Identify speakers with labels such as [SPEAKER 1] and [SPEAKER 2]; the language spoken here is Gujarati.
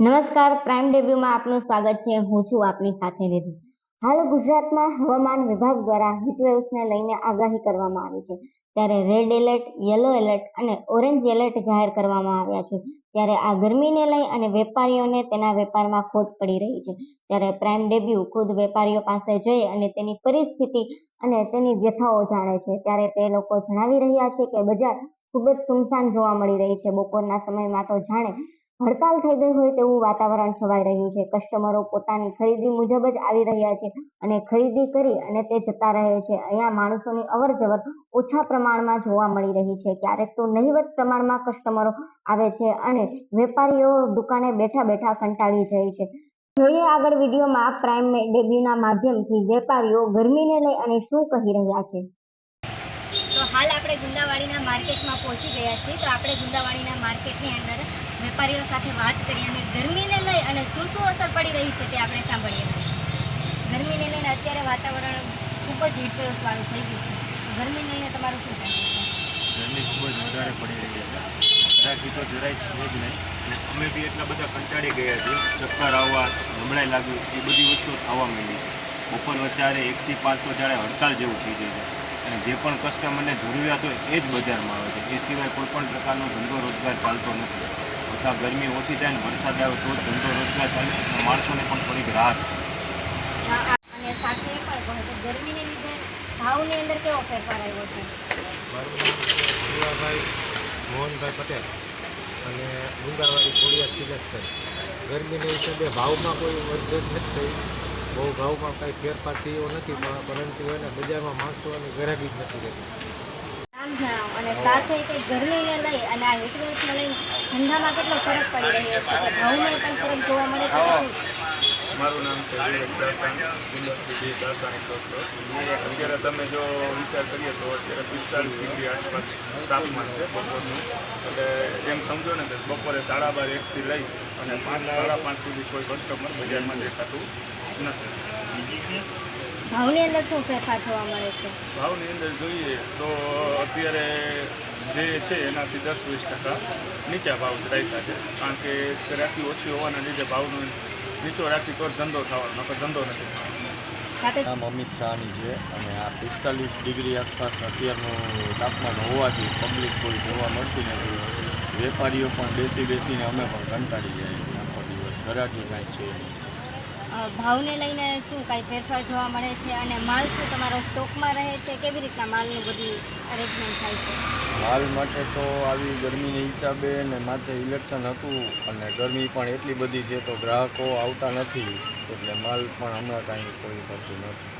[SPEAKER 1] નમસ્કાર પ્રાઇમ ડેબ્યુમાં આપનું સ્વાગત છે. હું છું આપની સાથે નિધિ હાલ ગુજરાતમાં હવામાન વિભાગ દ્વારા હીટવેવ્સને લઈને આગાહી કરવામાં આવી છે. ત્યારે રેડ એલર્ટ યલો એલર્ટ અને ઓરેન્જ એલર્ટ જાહેર કરવામાં આવ્યા છે. ત્યારે આ ગરમીને લઈ અને વેપારીઓને તેના વેપારમાં ખોટ પડી રહી છે. ત્યારે પ્રાઇમ ડેબ્યુ ખુદ વેપારીઓ પાસે જઈ અને તેની પરિસ્થિતિ અને તેની વ્યથાઓ જાણે છે. ત્યારે તે લોકો જણાવી રહ્યા છે કે બજાર ખૂબ જ સુમસાન જોવા મળી રહી છે. બપોરના સમયમાં તો જાણે હડતાલ થઈ ગઈ હોય તેવું વાતાવરણ છવાઈ રહ્યું છે. કસ્ટમરો પોતાની ખરીદી મુજબ જ આવી રહ્યા છે અને ખરીદી કરી અને તે જતા રહે છે. અહીંયા માણસોની અવર જવર ઓછા પ્રમાણમાં જોવા મળી રહી છે. ક્યારેક તો નહિવત પ્રમાણમાં કસ્ટમરો આવે છે અને વેપારીઓ દુકાને બેઠા બેઠા કંટાળી જાય છે. જોઈએ આગળ વિડીયોમાં પ્રાઇમ ડેબ્યુના માધ્યમથી વેપારીઓ ગરમીને લઈ અને શું કહી રહ્યા છે?
[SPEAKER 2] તો હાલ આપણે ગુંદાવાડીના માર્કેટમાં પહોંચી ગયા છીએ. તો આપણે ગુંદાવાડીના માર્કેટની અંદર વેપારીઓ સાથે વાત કરીએ અને ગરમીને લઈ અને શું શું અસર પડી રહી છે તે આપણે સાંભળીએ. ગરમીને લઈને અત્યારે વાતાવરણ ખૂબ જ હીટવેવ્સ વાળું થઈ ગયું છે. ગરમીને લઈને તમારું શું કહેવું છે?
[SPEAKER 3] ગરમી ખૂબ જ વધારે પડી રહી છે. તો જરાય જ નહીં. અમે બી એટલા બધા કંટાળી ગયા છીએ. ચક્કર આવવા, નબળાઈ લાગવી, એ બધી વસ્તુઓ થવા માંડી. બપોર વચારે એકથી પાંચ તો હડતાલ જેવું થઈ જાય છે. અને જે પણ કસ્ટમરને જરૂરિયાત હોય એ જ બજારમાં આવે છે. એ સિવાય કોઈ પણ પ્રકારનો ધંધો રોજગાર ચાલતો નથી. અથવા ગરમી ઓછી થાય ને વરસાદ આવે તો જ ધંધો રોજગાર ચાલે અને માણસોને પણ થોડીક રાહત
[SPEAKER 2] અને સાથે એ પણ કહો ગરમીને લીધે ભાવની અંદર કેવો ફેરફાર આવ્યો છે?
[SPEAKER 4] મારું નામ છે શિવાભાઈ મોહનભાઈ પટેલ અને ગુંદાવાડી કોડિયા સિલેક્શન. ગરમીને હિસાબે ભાવમાં કોઈ વધઘટ નથી થઈ. બહુ ભાવમાં કાંઈ ફેરફાર થયો નથી પરંતુ એને બજારમાં માણસોની ગ્રાહકી જ નથી રહેતી
[SPEAKER 2] અને સાથે કે ગરમીને લઈ અને આ હીટવેવ્સને લઈને ધંધામાં કેટલો ફરક પડી રહ્યો છે કે પણ ફરક જોવા મળે છે?
[SPEAKER 5] મારું નામ છે વિવેક દાસાણી દાસાણી દોસ્તો. અત્યારે તમે જો વિચાર કરીએ તો અત્યારે પિસ્તાળીસ ડિગ્રી આસપાસ તાપમાન છે બપોરનું. એટલે એમ સમજો ને કે બપોરે સાડા બાર એકથી લઈ અને પાંચ સાડા પાંચ સુધી કોઈ કસ્ટમર બજારમાં દેખાતું નથી.
[SPEAKER 2] ભાવની અંદર શું ફેરફાર જોવા મળે છે?
[SPEAKER 5] ભાવની અંદર જોઈએ તો અત્યારે જે છે એનાથી દસ વીસ ટકા નીચા ભાવ રાખ્યા છે. કારણ કે ગ્રાહકી ઓછી હોવાના લીધે ભાવનો નીચો રાખી તો ધંધો થવાનો નકર ધંધો નથી
[SPEAKER 6] નામ અમિત શાહની છે અને આ પિસ્તાલીસ ડિગ્રી આસપાસ અત્યારનું તાપમાન હોવાથી પબ્લિક કોઈ જોવા મળતી નથી. વેપારીઓ પણ બેસી બેસીને અમે પણ કંટાળી જાય આખો દિવસ ઘરાકી કાંઈ છે.
[SPEAKER 2] ભાવને લઈને શું કાંઈ ફેરફાર જોવા મળે છે? અને માલ શું તમારો સ્ટોકમાં રહે છે? કેવી રીતના માલનું બધી અરેન્જમેન્ટ થાય છે?
[SPEAKER 6] હાલ માટે તો આવી ગરમીને હિસાબે ને માથે ઇલેક્શન હતું અને ગરમી પણ એટલી બધી છે તો ગ્રાહકો આવતા નથી, એટલે માલ પણ હમણાં કાંઈ કોઈ કરતું નથી.